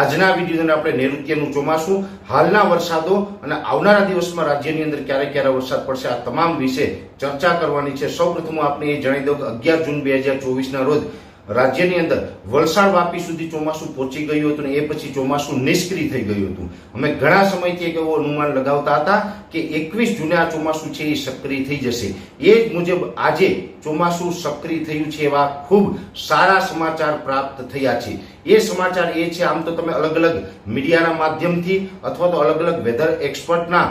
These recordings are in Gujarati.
આજના વીડિયો આપણે નૈઋત્યનું ચોમાસું, હાલના વરસાદો અને આવનારા દિવસમાં રાજ્યની અંદર ક્યારે ક્યારે વરસાદ પડશે, આ તમામ વિશે ચર્ચા કરવાની છે. સૌપ્રથમ આપણે એ જણાવી દઉં કે અગિયાર જૂન બે હજાર ચોવીસના રોજ રાજ્યની અંદર વલસાડ વાપી સુધી ચોમાસું પહોંચી ગયું હતું ને એ પછી ચોમાસું નિષ્ક્રિય થઈ ગયું હતું. અમે ઘણા સમયથી એક એવો અનુમાન લગાવતા હતા કે એકવીસ જૂને આ ચોમાસું છે એ સક્રિય થઈ જશે. એ જ મુજબ આજે ચોમાસું સક્રિય થયું છે એવા ખૂબ સારા સમાચાર પ્રાપ્ત થયા છે. એ સમાચાર એ છે, આમ તો તમે અલગ અલગ મીડિયાના માધ્યમથી અથવા તો અલગ અલગ વેધર એક્સપર્ટના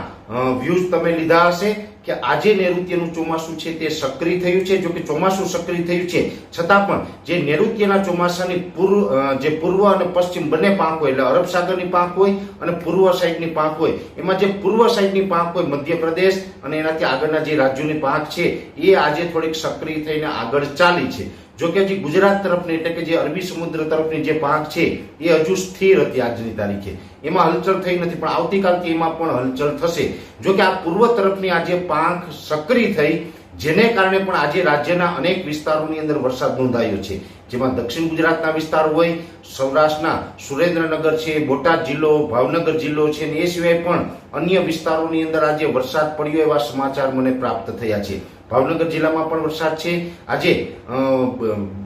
વ્યૂઝ તમે લીધા હશે. કે આજે નૈઋત્યનું ચોમાસું છે તે સક્રિય થયું છે? જો કે ચોમાસું સક્રિય થયું છે, છતાં પણ જે નૈઋત્યના ચોમાસાની પૂર્વ જે પૂર્વ અને પશ્ચિમ બંને પાંખ હોય, એટલે અરબ સાગરની પાંખ હોય અને પૂર્વ સાઈડની પાંખ હોય, એમાં જે પૂર્વ સાઈડની પાંખ હોય, મધ્યપ્રદેશ અને એનાથી આગળના જે રાજ્યોની પાંખ છે, એ આજે થોડીક સક્રિય થઈને આગળ ચાલી છે. જો કે હજી ગુજરાત તરફની એટલે કે જે અરબી સમુદ્ર તરફની જે પાંખ છે, એ હજુ સ્થિર હતી આજની તારીખે. એમાં હલચલ થઈ નથી, પણ આવતીકાલથી એમાં પણ હલચલ થશે. જો કે આ પૂર્વ તરફની આજે પાંખ સક્રિય થઈ, જેને કારણે પણ આજે રાજ્યના અનેક વિસ્તારોની અંદર વરસાદ નોંધાયો છે. જેમાં દક્ષિણ ગુજરાતના વિસ્તાર હોય, સૌરાષ્ટ્રના સુરેન્દ્રનગર છે, બોટાદ જિલ્લો, ભાવનગર જિલ્લો છે અને એ સિવાય પણ અન્ય વિસ્તારોની અંદર આજે વરસાદ પડ્યો એવા સમાચાર મને પ્રાપ્ત થયા છે. ભાવનગર જિલ્લામાં પણ વરસાદ છે. આજે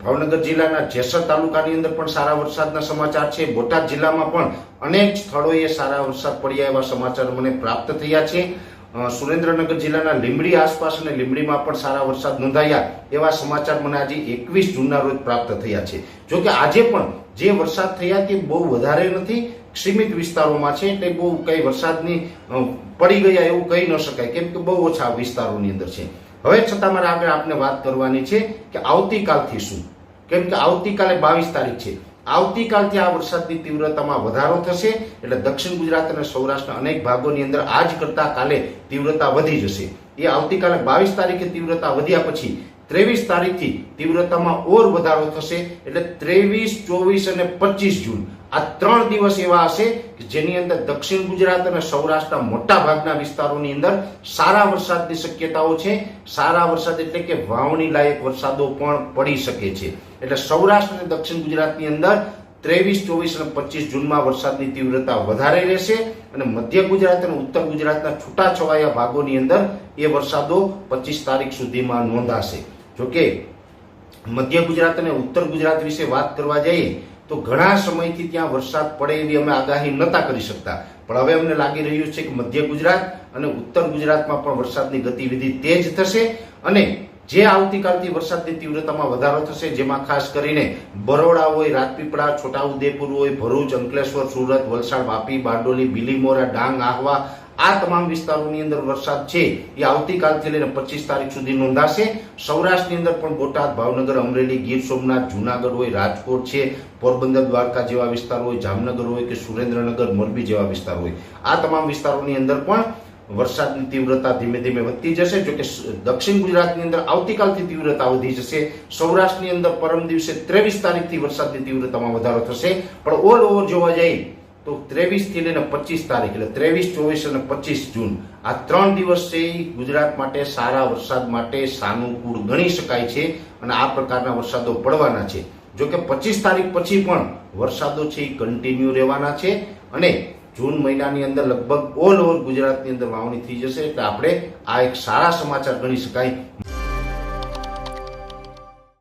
ભાવનગર જિલ્લાના જેસર તાલુકાની અંદર પણ સારા વરસાદના સમાચાર છે. બોટાદ જિલ્લામાં પણ અનેક સ્થળોએ સારા વરસાદ પડ્યા એવા સમાચાર મને પ્રાપ્ત થયા છે. સુરેન્દ્રનગર જિલ્લાના લીંબડી આસપાસ અને લીંબડીમાં પણ સારા વરસાદ નોંધાયા એવા સમાચાર મને આજે એકવીસ જૂનના રોજ પ્રાપ્ત થયા છે. જો કે આજે પણ જે વરસાદ થયા તે બહુ વધારે નથી. સીમિત વિસ્તારોમાં છે એટલે બહુ કઈ વરસાદની પડી ગયા એવું કહી ન શકાય. કેમ કે બહુ ઓછા વિસ્તારોની અંદર છે. હવે છતાં મારે આગળ આપને વાત કરવાની છે કે આવતીકાલથી શું? કેમ કે આવતીકાલે બાવીસ તારીખ છે. આવતીકાલથી આ વરસાદની તીવ્રતામાં વધારો થશે, એટલે દક્ષિણ ગુજરાત અને સૌરાષ્ટ્રના અનેક ભાગોની અંદર આજ કરતા કાલે તીવ્રતા વધી જશે. એ આવતીકાલે બાવીસ તારીખે તીવ્રતા વધ્યા પછી ત્રેવીસ તારીખથી તીવ્રતામાં ઓર વધારો થશે, એટલે ત્રેવીસ, ચોવીસ અને પચીસ જૂન આ ત્રણ દિવસ એવા હશે કે જેની અંદર દક્ષિણ ગુજરાત અને સૌરાષ્ટ્રના મોટા ભાગના વિસ્તારોની અંદર સારા વરસાદની શક્યતાઓ છે. સારા વરસાદ એટલે કે વાવણી લાયક વરસાદો પણ પડી શકે છે. એટલે સૌરાષ્ટ્ર અને દક્ષિણ ગુજરાતની અંદર ત્રેવીસ, ચોવીસ અને પચીસ જૂનમાં વરસાદની તીવ્રતા વધારે રહેશે અને મધ્ય ગુજરાત અને ઉત્તર ગુજરાતના છૂટાછવાયા ભાગોની અંદર એ વરસાદો પચીસ તારીખ સુધીમાં નોંધાશે. જોકે મધ્ય ગુજરાત અને ઉત્તર ગુજરાત વિશે વાત કરવા જઈએ તો ઘણા સમયથી ત્યાં વરસાદ પડે એવી અમે આગાહી નતા કરી શકતા. પણ હવે અમને લાગી રહ્યું છે કે મધ્ય ગુજરાત અને ઉત્તર ગુજરાતમાં પણ વરસાદની ગતિવિધિ તેજ થશે અને જે આવતીકાલથી વરસાદની તીવ્રતામાં વધારો થશે, જેમાં ખાસ કરીને બરોડા હોય, રાજપીપળા, છોટાઉદેપુર હોય, ભરૂચ, અંકલેશ્વર, સુરત, વલસાડ, વાપી, બારડોલી, બિલીમોરા, ડાંગ, આહવા આ તમામ વિસ્તારોની અંદર વરસાદ છે, એ આવતીકાલથી લઈને પચીસ તારીખ સુધી નોંધાશે. સૌરાષ્ટ્રની અંદર પણ બોટાદ, ભાવનગર, અમરેલી, ગીર સોમનાથ, જુનાગઢ હોય, રાજકોટ છે, પોરબંદર, દ્વારકા જેવા વિસ્તાર હોય, જામનગર હોય કે સુરેન્દ્રનગર, મોરબી જેવા વિસ્તાર હોય. આ તમામ વિસ્તારોની અંદર પણ વરસાદની તીવ્રતા ધીમે ધીમે વધતી જશે. જો કે દક્ષિણ ગુજરાતની અંદર આવતીકાલથી તીવ્રતા વધી જશે. સૌરાષ્ટ્રની અંદર પરમ દિવસે ત્રેવીસ તારીખથી વરસાદની તીવ્રતામાં વધારો થશે. પણ ઓલ ઓવર જોવા જઈએ તો ત્રેવીસથી લઈને પચીસ તારીખ, એટલે ત્રેવીસ, ચોવીસ અને પચીસ જૂન. આ ત્રણ દિવસ છે ગુજરાત માટે સારા વરસાદ માટે સાનુકૂળ ગણી શકાય છે અને આ પ્રકારના વરસાદો પડવાના છે. જો કે પચીસ તારીખ પછી પણ વરસાદો છે એ કન્ટિન્યુ રહેવાના છે અને જૂન મહિનાની અંદર લગભગ ઓલ ઓવર ગુજરાતની અંદર વાવણી થઈ જશે. એટલે આપણે આ એક સારા સમાચાર ગણી શકાય